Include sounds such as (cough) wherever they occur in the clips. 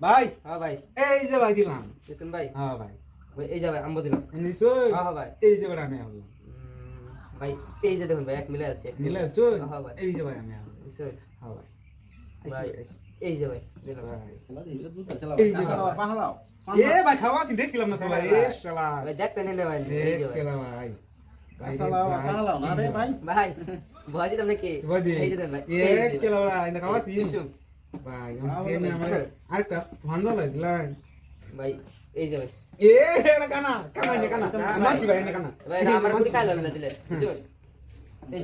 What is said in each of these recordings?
ভাই হ্যাঁ ভাই এই যে ভাই দিলাম দিছেন ভাই হ্যাঁ ভাই ভাই এই যে ভাই আম্ব দিলাম এনে হ্যাঁ হ্যাঁ ভাই এই যে ভাই আমি উম, ভাই এই যে দেখুন ভাই এক মিলে আছে মিলে শুন হ্যাঁ ভাই এই যে ভাই আমি হলাম দিছেন? হ্যাঁ ভাই ভাই। এই যে ভাই দিলাম ভাই। এই এই যে বাবা। পাহালাও এ ভাই খাওয়া আছি দেখছিলাম না তো ভাই হ্যাঁ, এ শালা ভাই দেখতে নেন না ভাই এই যে ভাই দেখছিলাম ভাই ভাই রে আসসালাম ভাই। পাহালাও না রে ভাই ভাই ভয় দিলাম নাকি ভাই দি। এই যে দেন ভাই এ এই যে দিলাম। কেলা ভাই এনে খাওয়া আছি দিছুন। ভাই খাওয়া আমি ভাই। আমার আরেকটা ভান্দা লাগলাম ভাই এই যে ভাই। এ কানা কানা কানা। মাছি ভাই কানা। ভাই আমার গুলি খাইলাম না দিলে এই যে ভাই। এই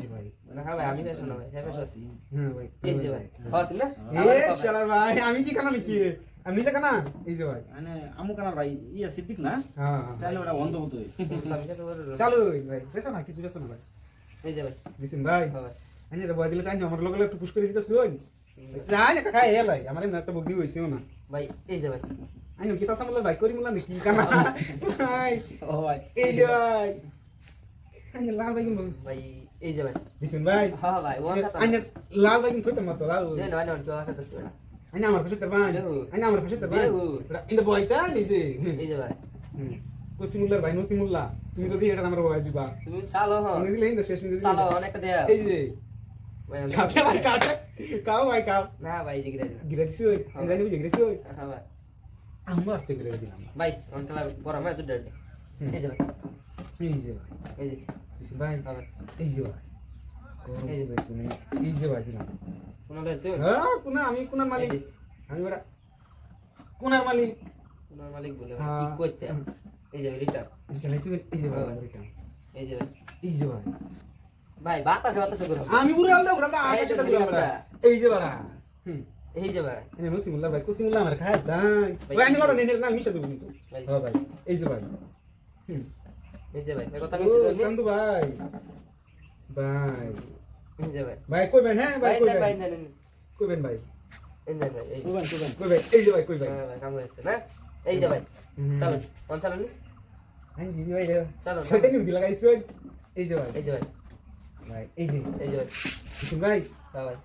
যে ভাই। না ভাই আমি ফেসো না ভাই হ্যাঁ হ্যাঁ ভাই। এই যে ভাই হস না এ শালা ভাই আমি কি কানা নাকি? আমি নিজে কানা? এই যে ভাই। মানে আমু কানার ভাই ইয়া সিদ্দিক না? হ্যাঁ। তাহলে ওটা অন্ধ হতো চালু ভাই। বেসো না কিছু বেসো না ভাই। এই যে ভাই। দিছেন ভাই। হ্যাঁ ভাই। আমি এটা বয় দিলে তাই আমার লগে একটু পুশ করে দিতেছ ওই। যাই না কাকা এলাই আমার এমনি একটা বগনি হইছে না। ভাই এই যে ভাই। আমি কি চাচা মোল্লা বাইক করি মোল্লা নাকি? কানা ভাই (laughs) ও ভাই। এই যে ভাই। আমি লাল বাইক ভাই এই যে ভাই। দিছেন ভাই? হ্যাঁ ভাই ওয়ান সাতা আমি লাল বাইক থইতে মতো লাল। দেন ভাই নন কেউ আসা দছ না আমি আমার কাছে তারবান দেহু। আমি আমার কাছে তারবান দেহু। ইন দ্য বয়টা নিজে এই যে ভাই। কুসিমুল্লার ভাই নসিমুল্লাহ তুমি যদি এটা আমার বয় দিবা। তুমি চালো হ্যাঁ। দিলে ইন দ্য স্টেশন চালো অনেক দেয়া। এই যে। কাও ভাই কাও না ভাই এই যে গিরে দিলাম গিরেছি ওই আমি জানি বুঝে গিরেছি ওই হ্যাঁ ভাই আমি আসতে করে দিলাম ভাই অনকালা গরম হয় দুধ এই যে ভাই এই যে ভাই এই যে দিছেন ভাই হ্যাঁ ভাই এই যে ভাই গরম এই যে। করেছি আমি। এই যে ভাই দিলাম শোনা লইছো হ্যাঁ কোনা আমি কোনার মালিক। আমি ওটা কোনার মালিক তোমার মালিক বলে হ্যাঁ। কি করতে এই যে রিটা এটা লাইছি এই যে ভাই হ্যাঁ। এই যে ভাই এই যে ভাই ভাই বাতাসে বাতাসে করো আমি পুরো আলাদা এই যে আকাশে না। এই যে বাড়া হুম এই যে ভাই এনে নসিমুল্লাহ ভাই কুসিমুল্লাহ আমার খায় ভাই, ওই এই বড় যে। না মিশা দেব কিন্তু হ্যাঁ ভাই এই যে ভাই হুম এই যে ভাই কথা মিছি ধরনি সান্দু ভাই ভাই এই যে ভাই ভাই কইবেন হ্যাঁ ভাই ভাই দেন ভাই কইবেন দেন কইবেন ভাই এই যে ভাই এই যে কুবেন কুবেন কইবেন এই যে ভাই কইবেন হ্যাঁ ভাই কাম হয়েছে না এই যে ভাই চালুন কোন চালুন আমি দিদি ভাই চালুন শয়তানি বুদ্ধি লাগাইছো এই যে ভাই এই যে ভাই ভাই এই যে এই যে ভাই কিছু ভাই হ্যাঁ ভাই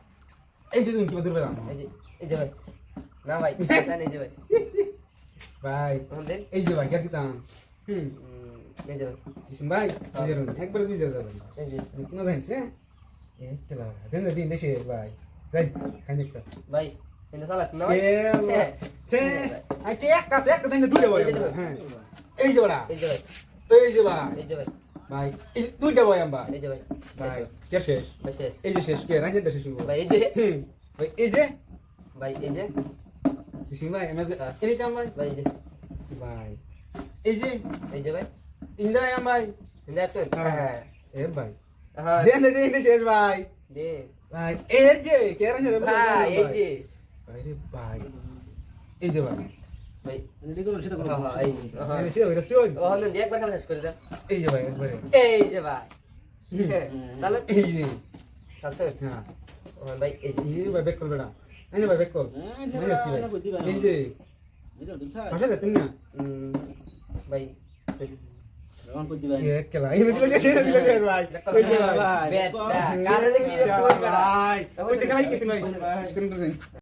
এই যে তুমি কি এই যে এই যে ভাই না ভাই জান এই যে ভাই ভাই এই যে ভাই কে দিতাম হুম এই যে ভাই কিছু ভাই এই যে একবার দুই যাবে এই যে কোনো জানিস হ্যাঁ এই তো লাগা দিন দেশে ভাই যাই ভাই এনে চালাস না ভাই এ তে আই চেক একটা একটা দিন দুইটা ভাই হ্যাঁ এই এই যে ভাই এই যে ভাই এই যে ভাই ভাই এই দুইটা ভাই। আম্বা এই যে ভাই ভাই কে শেষ? ভাই শেষ। এই যে শেষ কে? রাজেন্দ্র শেষ হইবো। ভাই এই যে। ভাই এই যে। ভাই এই যে। কিছু ভাই হ্যাঁ। এনি কাম ভাই। ভাই এই যে। ভাই এই যে। এই যে ভাই। ইন্দা আম ভাই। এনে আসুন। হ্যাঁ। হ্যাঁ। এ ভাই। হ্যাঁ। জেনে দিন শেষ ভাই। দে। ভাই এই যে কে রাজেন্দ্র ভাই এই যে। ভাই রে ভাই। এই যে ভাই। ভাই হ্যাঁ হ্যাঁ। এই যে হ্যাঁ। খেলা।